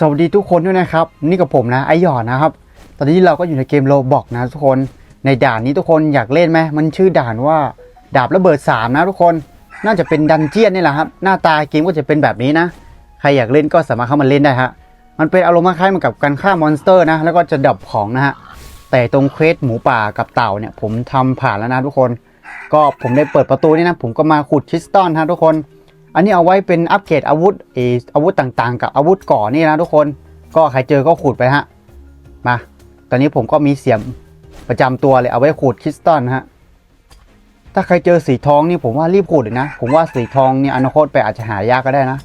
สวัสดีทุกคนด้วยนะครับ นี่กับผมนะไอหยอดนะครับ ตอนนี้เราก็อยู่ในเกมโลบอกนะทุกคนในด่านนี้ทุกคนอยากเล่นไหมมันชื่อด่านว่าดาบระเบิดสามนะทุกคน น่าจะเป็นดันเจียนนี่แหละครับ หน้าตาเกมก็จะเป็นแบบนี้นะ ใครอยากเล่นก็สามารถเข้ามาเล่นได้ฮะมันเป็นอารมณ์คล้ายๆเหมือนกับการฆ่ามอนสเตอร์นะ แล้วก็จะดับของนะฮะแต่ตรงเควสหมูป่ากับเต่าเนี่ยผมทำผ่านแล้วนะทุกคน ก็ผมได้เปิดประตูนี่นะผมก็มาขุดคริสตัลฮะทุกคน อันนี้เอาไว้เป็นอัปเกรดอาวุธเอออาวุธต่างๆ กับอาวุธก่อนี่นะทุกคนก็ใครเจอก็ขุดไปฮะมา ตอนนี้ผมก็มีเสียมประจำตัวเลยเอาไว้ขุดคริสตัลฮะถ้าใครเจอสีทองนี่ผมว่ารีบขุดเลยนะ ผมว่าสีทองเนี่ยอนาคตไปอาจจะหายากก็ได้นะ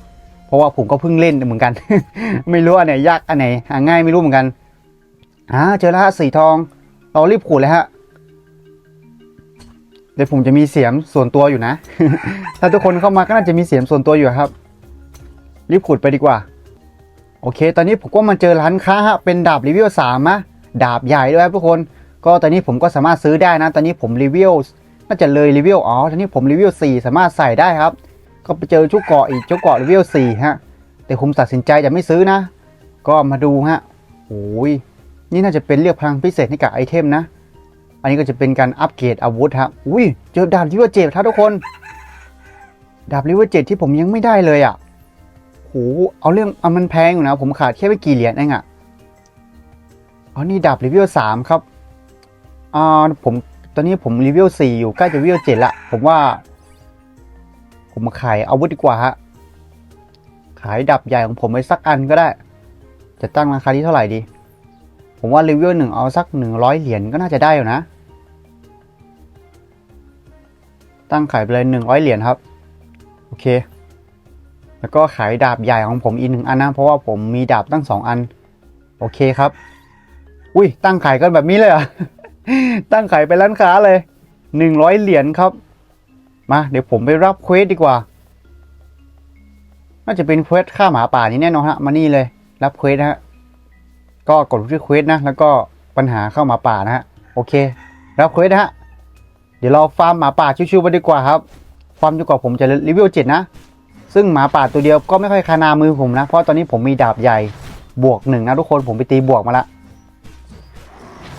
เพราะว่าผมก็เพิ่งเล่นเหมือนกัน ไม่รู้อันไหนยากอันไหนหาง่ายไม่รู้เหมือนกันอ่าเจอแล้วฮะสีทอง เรารีบขุดเลยฮะ เดี๋ยวผมจะมีเสียงส่วนตัวอยู่นะ ถ้าทุกคนเข้ามาก็น่าจะมีเสียงส่วนตัวอยู่ครับ รีบขุดไปดีกว่า โอเค ตอนนี้ผมก็มาเจอร้านค้าฮะ เป็นดาบรีวิวสามะดาบใหญ่ด้วยครับทุกคน ก็ตอนนี้ผมก็สามารถซื้อได้นะ ตอนนี้ผมรีวิวน่าจะเลยรีวิวอ๋อ ตอนนี้ผมรีวิวสี่สามารถใส่ได้ครับ ก็ไปเจอชุกเกาะอีกชุกเกาะรีวิวสี่ฮะ แต่ผมตัดสินใจจะไม่ซื้อนะ ก็มาดูฮะโอ้ยนี่น่าจะเป็นเรียกพลังพิเศษให้กับไอเทมนะ อันนี้ก็จะเป็นการอัปเกรดอาวุธครับอุ้ยเจอดาบลิเวอร์เจ็ดครับทุกคนดาบลิเวอร์เจ็ดที่ผมยังไม่ได้เลยอะโหเอาเรื่องเอามันแพงอยู่นะผมขาดแค่ไม่กี่เหรียญเองอะอ๋อนี่ดาบรีวิวสามครับอ่าผมตอนนี้ผมรีวิวสี่อยู่ใกล้จะรีวิวเจ็ดละผมว่า ผมมาขายอาวุธดีกว่าฮะขายดาบใหญ่ของผมไปสักอันก็ได้ จะตั้งราคาที่เท่าไหร่ดี ผมว่ารีวิวหนึ่งเอาสักหนึ่งร้อยเหรียญก็น่าจะได้อยู่นะ ตั้งขายไปเลยหนึ่งร้อยเหรียญครับ โอเค แล้วก็ขายดาบใหญ่ของผมอีกหนึ่งอันนะ เพราะว่าผมมีดาบตั้งสองอัน โอเคครับ อุ้ยตั้งขายกันแบบนี้เลยอะตั้งขายไปร้านค้าเลยหนึ่งร้อยเหรียญครับ มา เดี๋ยวผมไปรับเควสดีกว่า น่าจะเป็นเควสฆ่าหมาป่านี้แน่นอนฮะ มานี่เลย รับเควสนะฮะ ก็กดที่เควสนะ แล้วก็ปัญหาเข้าหมาป่านะฮะ โอเค รับเควสนะฮะ ดี๋ยวเราฟาร์มหมาป่าชิวๆไปดีกว่าครับฟาร์มจนกว่าผมจะรีวิวเจ็ดนะ ซึ่งหมาป่าตัวเดียวก็ไม่ค่อยคานามือผมนะ เพราะตอนนี้ผมมีดาบใหญ่บวกหนึ่งนะทุกคนผมไปตีบวกมาละ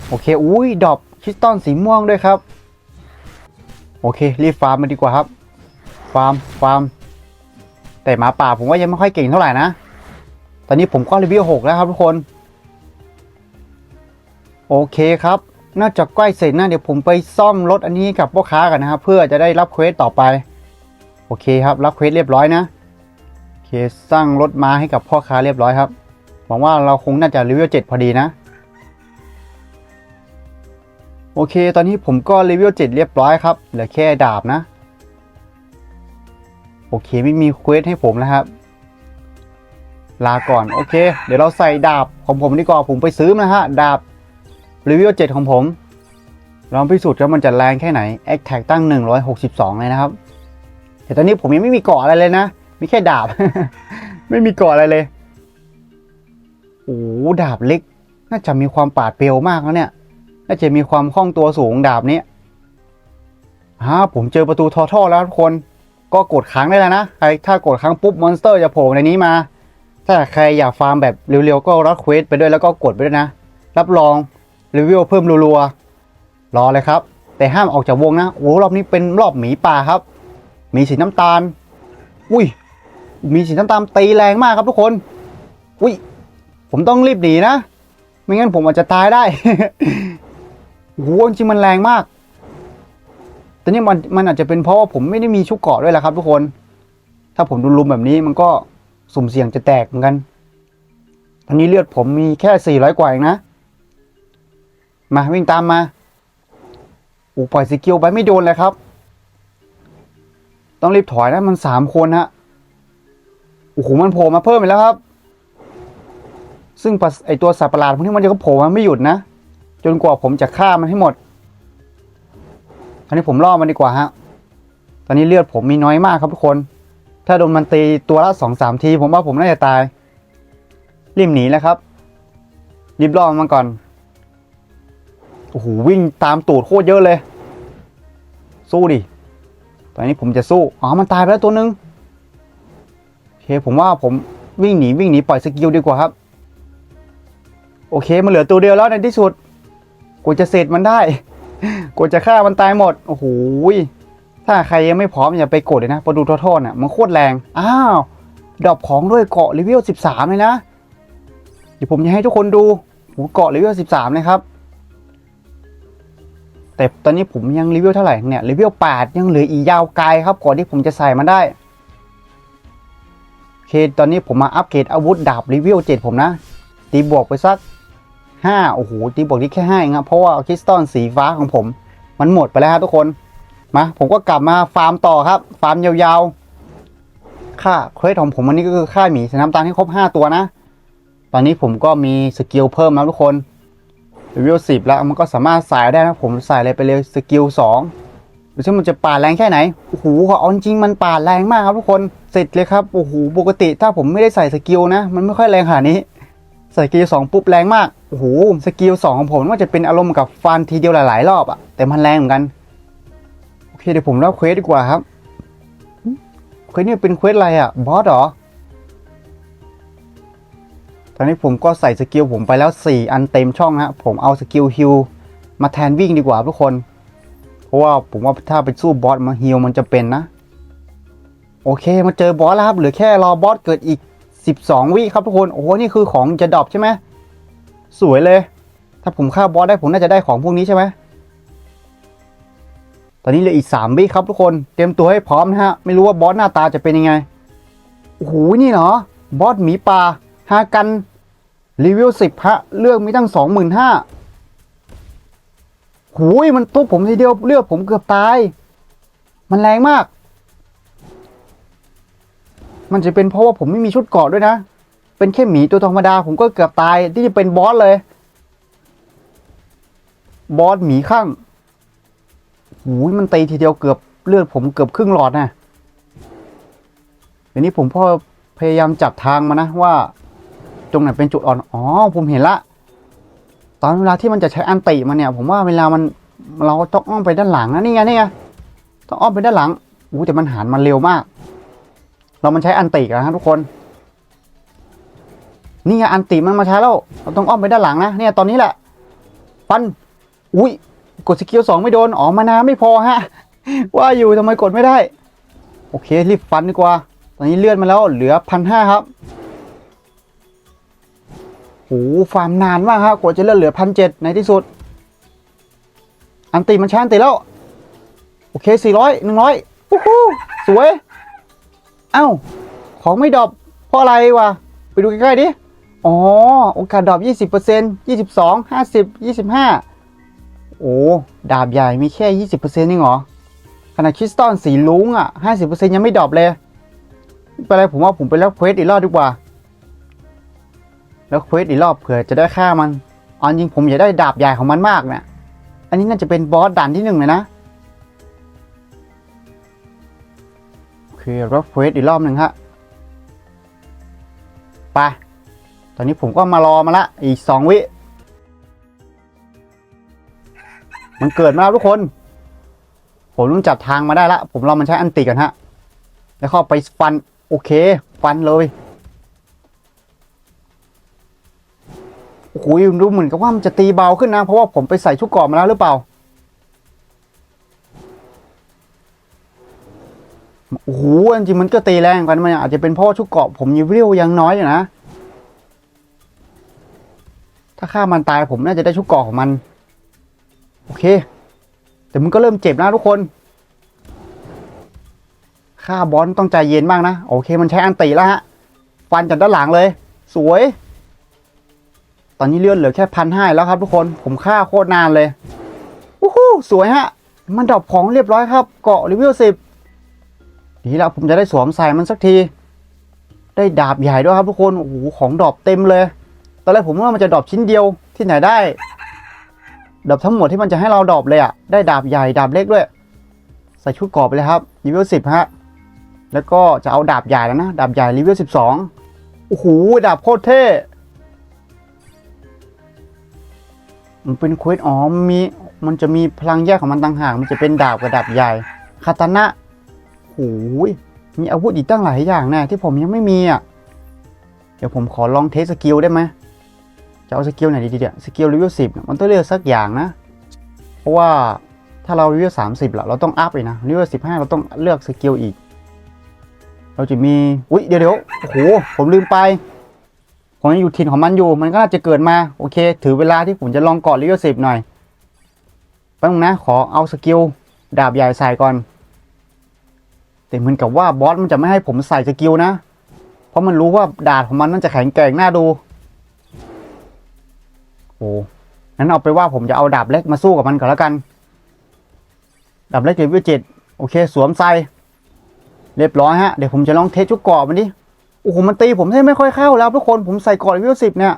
โอเค อุ้ยดอกคริสตัลสีม่วงด้วยครับ โอเค รีบฟาร์มมาดีกว่าครับ ฟาร์ม ฟาร์ม แต่หมาป่าผมว่ายังไม่ค่อยเก่งเท่าไหร่นะ ตอนนี้ผมก็รีวิวหกแล้วครับทุกคน โอเคครับ น่าจะใกล้เสร็จนะเดี๋ยวผมไปซ่อมรถอันนี้กับพ่อค้ากันนะครับ เพื่อจะได้รับเควสต่อไป โอเคครับรับเควสเรียบร้อยนะโอเคสร้างรถม้าให้กับพ่อค้าเรียบร้อยครับหวังว่าเราคงน่าจะรีวิวเจ็ดพอดีนะ โอเค ตอนนี้ผมก็รีวิวเจ็ดเรียบร้อยครับเหลือแค่ดาบนะ โอเคไม่มีเควสให้ผมแล้วครับ ลาก่อน โอเค เดี๋ยวเราใส่ดาบของผมดีกว่าผมไปซื้อนะฮะ ดาบ รีวิวเจ็ดของผม ลองพิสูจน์ว่ามันจะแรงแค่ไหนแอคแท็กตั้ง 162 เลยนะครับ แต่ตอนนี้ผมยังไม่มีเกาะอะไรเลยนะ มีแค่ดาบ ไม่มีเกาะอะไรเลย โอ้ดาบเล็ก น่าจะมีความปาดเปรียวมากแล้วเนี่ย น่าจะมีความคล่องตัวสูงดาบนี้ฮ่าผมเจอประตูทอท่อแล้วทุกคน ก็กดค้างได้แล้วนะ ใครถ้ากดค้างปุ๊บมอนสเตอร์จะโผล่ในนี้มา ถ้าใครอยากฟาร์มแบบเร็วๆก็รับเควสไปด้วยแล้วก็กดไปด้วยนะ รับรอง รีวิวเพิ่มรัวๆรอเลยครับ แต่ห้ามออกจากวงนะโอ้รอบนี้เป็นรอบหมีป่าครับ มีสีน้ำตาล อุ้ย มีสีน้ำตาลตีแรงมากครับทุกคน อุ้ย ผมต้องรีบหนีนะ ไม่งั้นผมอาจจะตายได้โอ้จริงมันแรงมาก แต่นี่มันมันอาจจะเป็นเพราะว่าผมไม่ได้มีชุกเกราะด้วยแหละครับ ทุกคน ถ้าผมดนลุมแบบนี้มันก็สุ่มเสี่ยงจะแตกเหมือนกันตอนนี้เลือดผมมีแค่ 400 กว่าเองนะ มาวิ่งตามมาอ้ปล่อยสกิลไปไม่โดนเลยครับ ต้องรีบถอยนะมันสามคนฮะโอ้โหมันโผล่มาเพิ่มอีกแล้วครับ ซึ่งไอตัวสัตว์ประหลาดพวกนี้มันจะก็โผล่มาไม่หยุดนะ จนกว่าผมจะฆ่ามันให้หมดอันนี้ผมล่อมันดีกว่าฮะตอนนี้เลือดผมมีน้อยมากครับทุกคน ถ้าโดนมันตีตัวละสองสามที ผมว่าผมน่าจะตาย รีบหนีแล้วครับรีบล่อมันก่อน อ้โหวิ่งตามตูดโคตรเยอะเลย สู้ดิตอนนี้ผมจะสู้ อ๋อ มันตายไปแล้วตัวหนึ่งโอเค ผมว่าผมวิ่งหนีวิ่งหนีปล่อยสกิลดีกว่าครับ โอเค มันเหลือตัวเดียวแล้วในที่สุดกูจะเสร็จมันได้กูจะฆ่ามันตายหมด โอ้โหยถ้าใครยังไม่พร้อมอย่าไปกดเลยนะพอดูโทษๆน่ะ มันโคตรแรง อ้าว ดอปของด้วยเกาะเลเวล 13 เลยนะ เดี๋ยวผมจะให้ทุกคนดูโหเกาะเลเวล 13เลยครับ แต่ตอนนี้ผมยังเลเวลเท่าไหร่เนี่ยเลเวล8ยังเหลืออีกยาวไกลครับก่อนที่ผมจะใส่มันได้โอเคตอนนี้ผมมาอัปเกรดอาวุธดาบเลเวล7ผมนะ ตีบวกไปสัก5โอ้โหตีบวกที่แค่5เองครับเพราะว่าคริสตัลสีฟ้าของผม มันหมดไปแล้วครับทุกคนมาผมก็กลับมาฟาร์มต่อครับ ฟาร์มยาวๆ ค่าเควสของผมวันนี้ก็คือค่าหมีส่น้ำตาลให้ครบ 5 ตัวนะ ตอนนี้ผมก็มีสกิลเพิ่มแล้วทุกคน เลเวล10แล้วมันก็สามารถใส่ได้นะผมใส่เลยไปเลยสกิล2ดูซิมันจะป่าดแรงแค่ไหนโอ้โหเอาจริงมันป่าดแรงมากครับทุกคนเสร็จเลยครับโอ้โหปกติถ้าผมไม่ได้ใส่สกิลนะ มันไม่ค่อยแรงขนาดนี้ใส่สกิลสองปุ๊บแรงมากโอ้โหสกิลสองของผมมันจะเป็นอารมณ์กับฟันทีเดียวหลาย ๆ รอบอะแต่มันแรงเหมือนกันโอเคเดี๋ยวผมเล่าเควสดีกว่าครับเควสนี่เป็นเควสอะไรอะบอสเหรอ ตอนนี้ผมก็ใส่สกิลผมไปแล้ว 4 อันเต็มช่องฮะ ผมเอาสกิลฮิลมาแทนวิ่งดีกว่าทุกคน เพราะว่าผมว่าถ้าไปสู้บอสมาฮิลมันจะเป็นนะ โอเคมาเจอบอสแล้วครับเหลือแค่รอบอสเกิดอีก 12 วิครับทุกคน โอ้โหนี่คือของจะดรอปใช่ไหมสวยเลย ถ้าผมฆ่าบอสได้ผมน่าจะได้ของพวกนี้ใช่ไหมตอนนี้เหลืออีก 3 วิครับทุกคน เตรียมตัวให้พร้อมนะฮะ ไม่รู้ว่าบอสหน้าตาจะเป็นยังไง โอ้โห นี่เหรอ บอสหมีป่า ฮากัน รีวิว10ฮะเลือกมีตั้ง25,000หูยมันทุบผมทีเดียวเลือกผมเกือบตาย มันแรงมาก มันจะเป็นเพราะว่าผมไม่มีชุดเกาะด้วยนะ เป็นแค่หมีตัวธรรมดา ผมก็เกือบตายที่จะเป็นบอสเลย บอสหมีข้างหูยมันตีทีเดียวเกือบเลือดผมเกือบครึ่งหลอดนะเดี๋ยวนี้ผมพ่อพยายามจับทางมานะว่า ตรงไหนเป็นจุดอ่อน อ๋อ ผมเห็นละ ตอนเวลาที่มันจะใช้อันติมันเนี่ย ผมว่าเวลามันเราต้องอ้อมไปด้านหลังนะนี่ไงนี่ไงต้องอ้อมไปด้านหลังอู้แต่มันหันมาเร็วมาก เรามันใช้อันติกันนะทุกคนนี่ไงอันติมันมาใช้แล้วเราต้องอ้อมไปด้านหลังนะเนี่ยตอนนี้แหละฟันอุ้ยกดสกิลสองไม่โดนอ๋อมานาไม่พอฮะ ว่าอยู่ทำไมกดไม่ได้ โอเครีบฟันดีกว่า ตอนนี้เลื่อนมาแล้วเหลือพันห้าครับ ฟาร์มนานมากครับกว่าจะเลือเหลือพันเจ็ดในที่สุด อันติมันช้าอันติแล้ว โอเคสี่ร้อยหนึ่งร้อยฮู้ฮู้สวย เอ้า ของไม่ดรอปเพราะอะไรวะ ไปดูใกล้ๆดิ อ๋อ โอกาสดรอปยี่สิบเปอร์เซ็นต์ยี่สิบสองห้าสิบยี่สิบห้าโอ้ ดาบใหญ่มีแค่ยี่สิบเปอร์เซ็นต์นี่หรอ ขนาดคริสตัลสีลุงอะห้าสิบเปอร์เซ็นต์ยังไม่ดรอปเลยไม่เป็นไรผมว่าผมไปแล้วเควสอีกรอบดีกว่า แล้วเควสอีกรอบเผื่อจะได้ฆ่ามันเอาจริงผมอยากได้ดาบใหญ่ของมันมากเนี่ยอันนี้น่าจะเป็นบอสด่านที่หนึ่งเลยนะโอเครับเควสอีกรอบหนึ่งฮะไปตอนนี้ผมก็มารอมาละอีกสองวิ มันเกิดมาแล้วทุกคน ผมต้จับทางมาได้ละ ผมรอมันใช้อันติกันฮะ แล้วเข้าไปฟัน โอเค ฟันเลย โอ้โหดูเหมือนกับว่ามันจะตีเบาขึ้นนะ เพราะว่าผมไปใส่ชุดเกาะมาแล้วหรือเปล่า โอ้โหจริงมันก็ตีแรงกันมันอาจจะเป็นเพราะชุดเกาะผมยังเรียวยังน้อยอยู่นะ ถ้าฆ่ามันตายผมน่าจะได้ชุดเกาะของมัน โอเค แต่มันก็เริ่มเจ็บนะทุกคนฆ่าบอลต้องใจเย็นบ้างนะ โอเคมันใช้อันติแล้วฮะ ฟันจากด้านหลังเลย สวย ตอนนี้เลื่อนเหลือแค่พันห้าแล้วครับทุกคนผมฆ่าโคตรนานเลยวู้ฮู้สวยฮะ มันดรอปของเรียบร้อยครับ เกาะรีวิวสิบนี่แล้วผมจะได้สวมใส่มันสักที ได้ดาบใหญ่ด้วยครับทุกคนโอ้โหของดรอปเต็มเลย ตอนแรกผมว่ามันจะดรอปชิ้นเดียวที่ไหนได้ดรอปทั้งหมดที่มันจะให้เราดรอปเลยอะได้ดาบใหญ่ดาบเล็กด้วย ใส่ชุดเกราะไปเลยครับรีวิวสิบฮะแล้วก็จะเอาดาบใหญ่แล้วนะ ดาบใหญ่รีวิวสิบสองโอ้โหดาบโคตรเท่ มันเป็นเควสอ๋อมีมันจะมีพลังแยกของมันต่างหาก มันจะเป็นดาบกับดาบใหญ่คาตานะโอ้ยมีอาวุธอีกตั้งหลายอย่างแน่ที่ผมยังไม่มีอะ เดี๋ยวผมขอลองเทสสกิลได้ไหมจะเอาสกิลไหนดีเนี่ยสกิลเลเวลสิบมันต้องเลือกสักอย่างนะ เพราะว่าถ้าเราเลเวลสามสิบละเราต้องอัพเลยนะเลเวลสิบห้าเราต้องเลือกสกิลอีก เราจะมี อุ๊ย เดี๋ยวเดี๋ยวโอ้โห ผมลืมไป ผมยังอยู่ถิ่นของมันอยู่ มันก็น่าจะเกิดมาโอเค ถือเวลาที่ผมจะลองเกาะเลเวลสิบหน่อยแป๊บนึงนะขอเอาสกิลดาบใหญ่ใส่ก่อน แต่เหมือนกับว่าบอสมันจะไม่ให้ผมใส่สกิลนะ เพราะมันรู้ว่าดาบของมันน่าจะแข็งแกร่งน่าดูโอ้งั้นเอาไปว่าผมจะเอาดาบเล็กมาสู้กับมันก่อนแล้วกัน ดาบเล็กเลเวลเจ็ดโอเค สวมใส่เรียบร้อยฮะ เดี๋ยวผมจะลองเทสชุดเกราะมันดิ โอ้โหมันตีผมให้ไม่ค่อยเข้าแล้วทุกคนผมใส่กราะเลเวสิบเนี่ย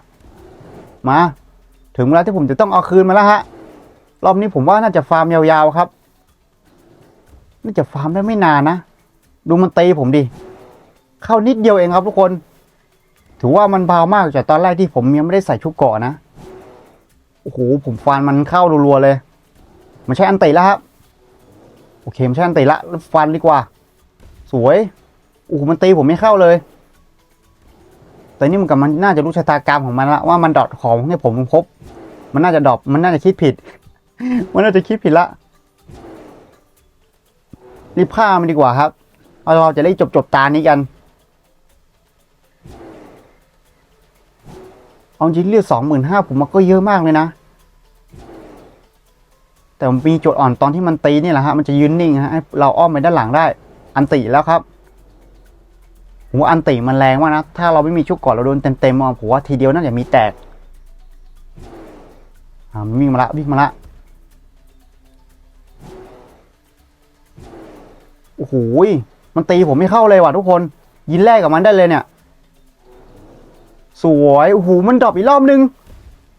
มา ถึงเวลาที่ผมจะต้องเอาคืนมาแล้วฮะ รอบนี้ผมว่าน่าจะฟาร์มยาวๆครับ น่าจะฟาร์มได้ไม่นานนะ ดูมันตีผมดิ เข้านิดเดียวเองครับทุกคน ถือว่ามันเบามากจากตอนแรกที่ผมยังไม่ได้ใส่ชุดเกาะนะ โอ้โหผมฟันมันเข้ารัวๆเลย มันใช้อันติแล้วครับ โอเคมันใช้อันติละฟันดีกว่า สวย โอ้โหมันตีผมไม่เข้าเลย แต่นี่มันกับมันน่าจะรู้ชะตากรรมของมันละว่ามันดอดของให้ผมพบ มันน่าจะดรอปมันน่าจะคิดผิด มันน่าจะคิดผิดละรีบฆ่ามันดีกว่าครับเอาเราจะได้จบจบตานี้กันเอาจริงเลือดสองหมื่นห้าผมมันก็เยอะมากเลยนะ แต่มันมีจุดอ่อนตอนที่มันตีนี่แหละฮะ มันจะยืนนิ่งฮะให้เราอ้อมไปด้านหลังได้ อันติแล้วครับ ผมว่าอันติมันแรงมากนะ ถ้าเราไม่มีชุดก่อนเราโดนเต็มๆอะผมว่าทีเดียวน่าจะมีแตกอ่ามันวิ่งมาละวิ่งมาละโอ้โหมันตีผมไม่เข้าเลยว่ะทุกคน ยินแรกกับมันได้เลยเนี่ย สวยโอ้โหมันดรอปอีกรอบนึง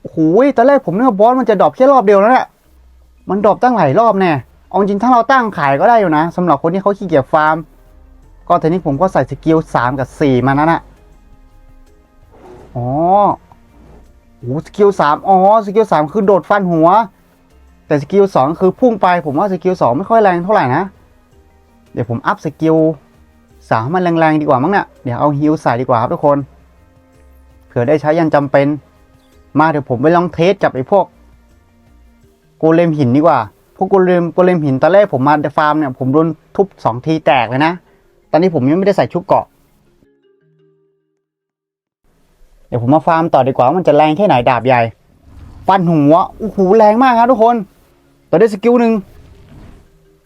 โอ้โหตอนแรกผมนึกว่าบอสมันจะดรอปแค่รอบเดียวแล้วแหละมันดรอปตั้งหลายรอบแน่เอาจริงถ้าเราตั้งขายก็ได้อยู่นะสำหรับคนที่เขาขี้เกียจฟาร์ม ก็ทีนี้ผมก็ใส่สกิลสามกับสี่มานั่นน่ะอ๋อโอ้สกิลสามอ๋อสกิลสามคือโดดฟันหัว แต่สกิลสองคือพุ่งไป ผมว่าสกิลสองไม่ค่อยแรงเท่าไหร่นะ เดี๋ยวผมอัพสกิลสามมันแรงๆดีกว่ามั้งเนี่ยเดี๋ยวเอาฮิลใส่ดีกว่าครับทุกคนเผื่อได้ใช้ยันจำเป็น มาเดี๋ยวผมไปลองเทสกับไอ้พวกโกเลมหินดีกว่า พวกโกเลมโกเลมหินตอนแรกผมมาฟาร์มเนี่ยผมโดนทุบสองทีแตกเลยนะ ตอนนี้ผมยังไม่ได้ใส่ชุดเกาะ เดี๋ยวผมมาฟาร์มต่อดีกว่าว่ามันจะแรงแค่ไหนดาบใหญ่ฟันหัวโอ้โหแรงมากครับทุกคนต่อด้สกิลหนึ่ง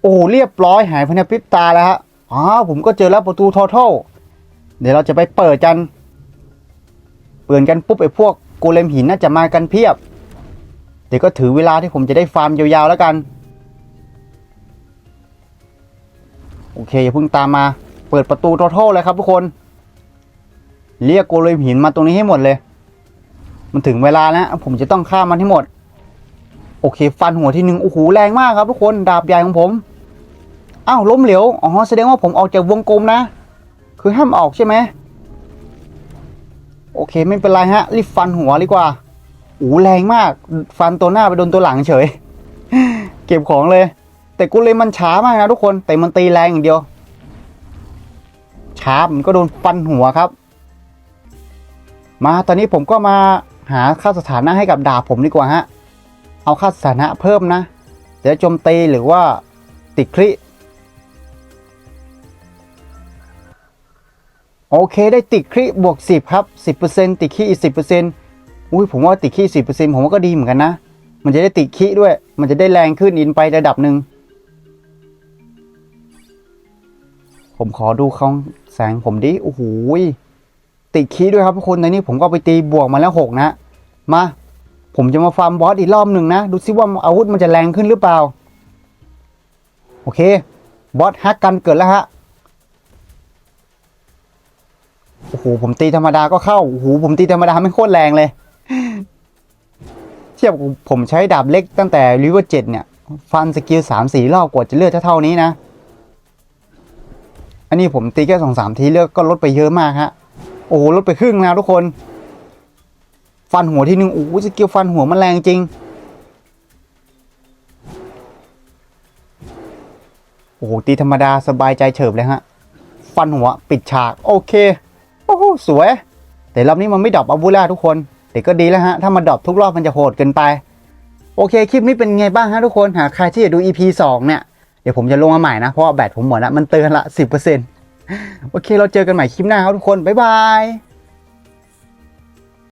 โอ้โหเรียบร้อยหายภายในพริบตาแล้วฮะอ๋อผมก็เจอแล้วประตูทอทัลเดี๋ยวเราจะไปเปิดกัน เปิดกันปุ๊บไอ้พวกโกเลมหินน่าจะมากันเพียบ เดี๋ยวก็ถือเวลาที่ผมจะได้ฟาร์มยาวๆแล้วกัน โอเคอย่าเพิ่งตามมา เปิดประตูทอทัลเลยครับทุกคน เรียกโกเลมหินมาตรงนี้ให้หมดเลย มันถึงเวลาแล้วผมจะต้องฆ่ามันให้หมด โอเค ฟันหัวที่หนึ่งโอ้โหแรงมากครับทุกคนดาบใหญ่ของผมอ้าวล้มเหลวอ๋อแสดงว่าผมออกจากวงกลมนะ คือห้ามออกใช่ไหมโอเคไม่เป็นไรฮะรีบฟันหัวดีกว่าโอ้แรงมาก ฟันตัวหน้าไปโดนตัวหลังเฉย เก็บของเลย แต่กูเลยมันช้ามากนะทุกคนแต่มันตีแรงอย่างเดียว ช้ามันก็โดนฟันหัวครับ มาตอนนี้ผมก็มาหาค่าสถานะให้กับดาบผมดีกว่าฮะ เอาค่าสถานะเพิ่มนะเดี๋ยวโจมตีหรือว่าติดคริโอเคได้ติดคริบวก 10 ครับ 10%ติดคริอีก 10%อุ้ยผมว่าติดคริ10%ผมว่าก็ดีเหมือนกันนะ มันจะได้ติดคริด้วย มันจะได้แรงขึ้นอินไประดับหนึ่ง ผมขอดูของแสงผมดิ โอ้โหติดคริด้วยครับทุกคนในนี้ผมก็ไปตีบวกมาแล้วหกนะ มา ผมจะมาฟาร์มบอสอีกรอบหนึ่งนะ ดูซิว่าอาวุธมันจะแรงขึ้นหรือเปล่า โอเค บอสฮักกันเกิดแล้วฮะ โอ้โห ผมตีธรรมดาก็เข้า โอ้โห ผมตีธรรมดาไม่โคตรแรงเลย เทียบผมใช้ดาบเล็กตั้งแต่ลิเวอร์เจ็ดเนี่ย ฟันสกิลสามสี่รอบกว่าจะเลือดเท่านี้นะ อันนี้ผมตีแค่สองสามทีเลือดก็ลดไปเยอะมากฮะ โอ้ลดไปครึ่งแล้วทุกคน ฟันหัวที่หนึ่งโอ้สกิลฟันหัวมันแรงจริง โอ้ตีธรรมดาสบายใจเฉิบเลยฮะ ฟันหัวปิดฉาก โอเค โอ้โหสวย แต่รอบนี้มันไม่ดรอปอาวุธแล้วทุกคน แต่ก็ดีแล้วฮะ ถ้ามาดรอปทุกรอบมันจะโหดเกินไป โอเคคลิปนี้เป็นไงบ้างฮะทุกคน หากใครที่อยากดู EP 2เนี่ย เดี๋ยวผมจะลงมาใหม่นะ เพราะแบตผมหมดแล้วมันเตือนละ 10%โอเค เราเจอกันใหม่คลิปหน้าครับทุกคน บ๊ายบาย